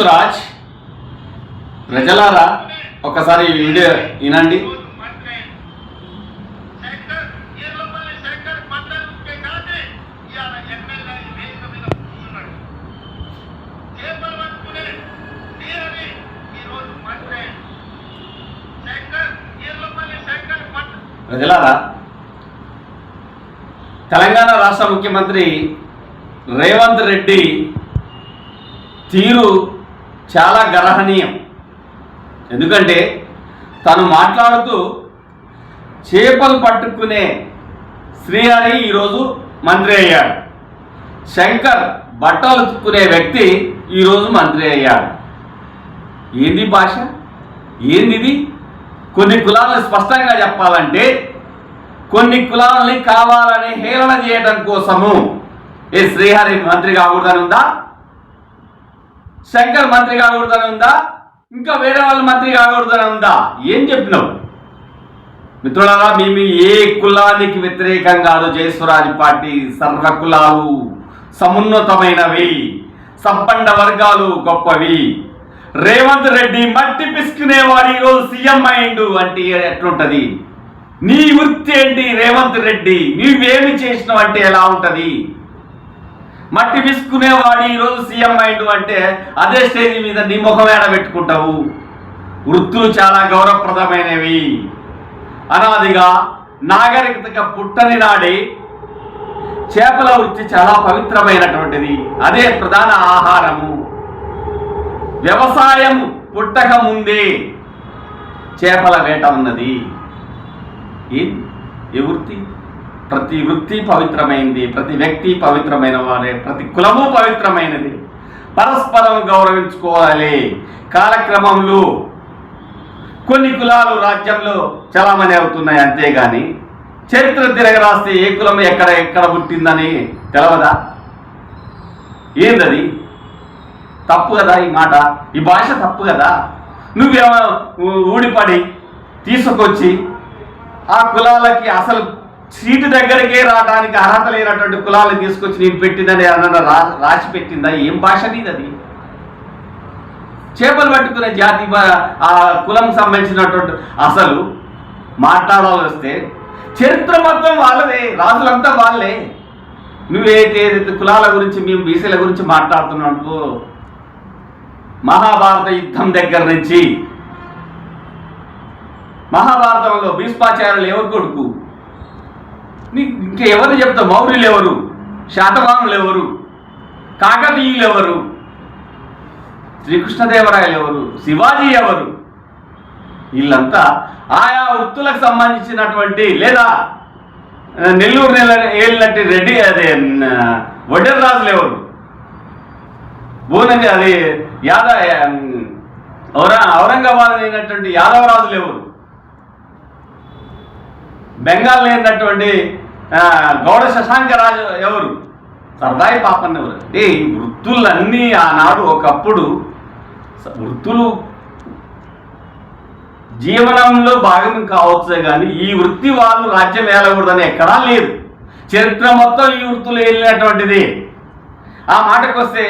స్వరాజ్ ప్రజలారా ఒకసారి ఈ వీడియో వినండి. ప్రజలారా తెలంగాణ రాష్ట్ర ముఖ్యమంత్రి రేవంత్ రెడ్డి తీరు చాలా గర్హనీయం. ఎందుకంటే తను మాట్లాడుతూ చేపలు పట్టుకునే శ్రీహరి ఈరోజు మంత్రి అయ్యాడు. శంకర్ బట్టలు ఉతుక్కునే వ్యక్తి ఈరోజు మంత్రి అయ్యాడు. ఏంది భాష? ఏందిది? కొన్ని కులాలను స్పష్టంగా చెప్పాలంటే కొన్ని కులాలని కావాలని హేళన చేయడం కోసము ఏ శ్రీహరి మంత్రి కాకూడదని ఉందా శంకర్ మంత్రి కాకూడదని ఉందా? ఇంకా వేరే వాళ్ళ మంత్రి కాకూడదని ఉందా? ఏం చెప్పినావు? మిత్రులారా మేము ఏ కులానికి వ్యతిరేకం కాదు జయస్వరాజ్ పార్టీ సర్వ కులాలు సమున్నతమైనవి సంపన్న వర్గాలు గొప్పవి. రేవంత్ రెడ్డి మట్టి పిసుకునేవాడు ఈరోజు సీఎం అయిండు అంటే ఎట్లుంటది? నీ వృత్తి ఏంటి రేవంత్ రెడ్డి? నీవేమి చేసినావు అంటే ఎలా ఉంటుంది? మట్టి విసుకునేవాడు ఈరోజు సీఎం అయిండు అంటే అదే స్టేజ్ మీద నీ ముఖం ఏడ పెట్టుకుంటావు? వృత్తులు చాలా గౌరవప్రదమైనవి. అనాదిగా నాగరికతగా పుట్టని నాడే చేపల వృత్తి చాలా పవిత్రమైనటువంటిది. అదే ప్రధాన ఆహారము. వ్యవసాయం పుట్టక ముందే చేపల వేట ఉన్నది. ఏ వృత్తి? ప్రతి వృత్తి పవిత్రమైంది ప్రతి వ్యక్తి పవిత్రమైన వారే ప్రతి కులము పవిత్రమైనది. పరస్పరం గౌరవించుకోవాలి. కాలక్రమంలో కొన్ని కులాలు రాజ్యంలో చలామణి అవుతున్నాయి అంతేగాని చరిత్ర తిరగరాస్తే ఏ కులం ఎక్కడ ఎక్కడ పుట్టిందని తెలవదా? ఏందది? తప్పు కదా ఈ మాట? ఈ భాష తప్పు కదా? నువ్వేమో ఊడిపడి తీసుకొచ్చి ఆ కులాలకి అసలు సీటు దగ్గరికే రావడానికి అర్హత లేనటువంటి కులాలను తీసుకొచ్చి నేను పెట్టిందని ఏమన్నా రా రాసి పెట్టిందా? ఏం భాష నీది అది? చేపలు పట్టుకునే జాతి ఆ కులం సంబంధించినటువంటి అసలు మాట్లాడాల్సి వస్తే చరిత్ర మొత్తం వాళ్ళదే రాజులంతా వాళ్ళే. నువ్వేదైతే కులాల గురించి మేము బీసీల గురించి మాట్లాడుతున్నావు మహాభారత యుద్ధం దగ్గర నుంచి మహాభారతంలో భీష్మాచార్యులు ఎవరు కొడుకు? నీకు ఇంకా ఎవరు చెప్తావు? మౌర్యులు ఎవరు? శాతవాహనులు ఎవరు? కాకతీయులు ఎవరు? శ్రీకృష్ణదేవరాయలు ఎవరు? శివాజీ ఎవరు? వీళ్ళంతా ఆయా వృత్తులకు సంబంధించినటువంటి లేదా నెల్లూరు నెల ఏళ్ళంటే రెడ్డి అదే వడ్డెర రాజులు ఎవరు? భువనగి అది యాద ఔరంగాబాద్ అయినటువంటి యాదవరాజులు ఎవరు? బెంగాల్ లేనటువంటి గౌడ గౌడ శశాంకరాజు ఎవరు? సర్దాయి పాపన్న ఎవరు? అంటే ఈ వృత్తులన్నీ ఆనాడు ఒకప్పుడు వృత్తులు జీవనంలో భాగం కావచ్చు కానీ ఈ వృత్తి వాళ్ళు రాజ్యం ఏలకూడదని ఎక్కడా లేదు. చరిత్ర మొత్తం ఈ వృత్తులు వెళ్ళినటువంటిది ఆ మాటకు వస్తే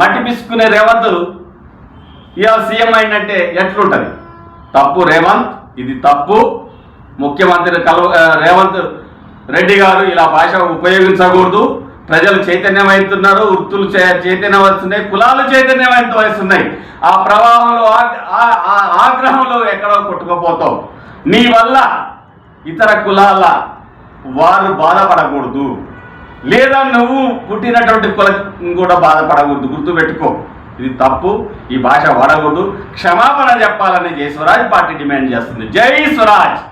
మట్టి పిసుకునే రేవంత్ ఇవాళ సీఎం అయినట్టే ఎట్లుంటుంది? తప్పు రేవంత్ ఇది తప్పు. ముఖ్యమంత్రి కల్వ రేవంత్ రెడ్డి గారు ఇలా భాష ఉపయోగించకూడదు. ప్రజలు చైతన్యమవుతున్నారు వృత్తులు చైతన్యమవుతున్నాయి కులాలు చైతన్యమవుతున్నాయి ఆ ప్రవాహంలో ఆ- ఆ- ఆగ్రహంలో ఎక్కడో కొట్టుకుపోతావు. నీ వల్ల ఇతర కులాల వారు బాధపడకూడదు. లేదా నువ్వు పుట్టినటువంటి కులం కూడా బాధపడకూడదు. గుర్తుపెట్టుకో ఇది తప్పు ఈ భాష వాడకూడదు. క్షమాపణ చెప్పాలని జై స్వరాజ్ పార్టీ డిమాండ్ చేస్తుంది. జై స్వరాజ్!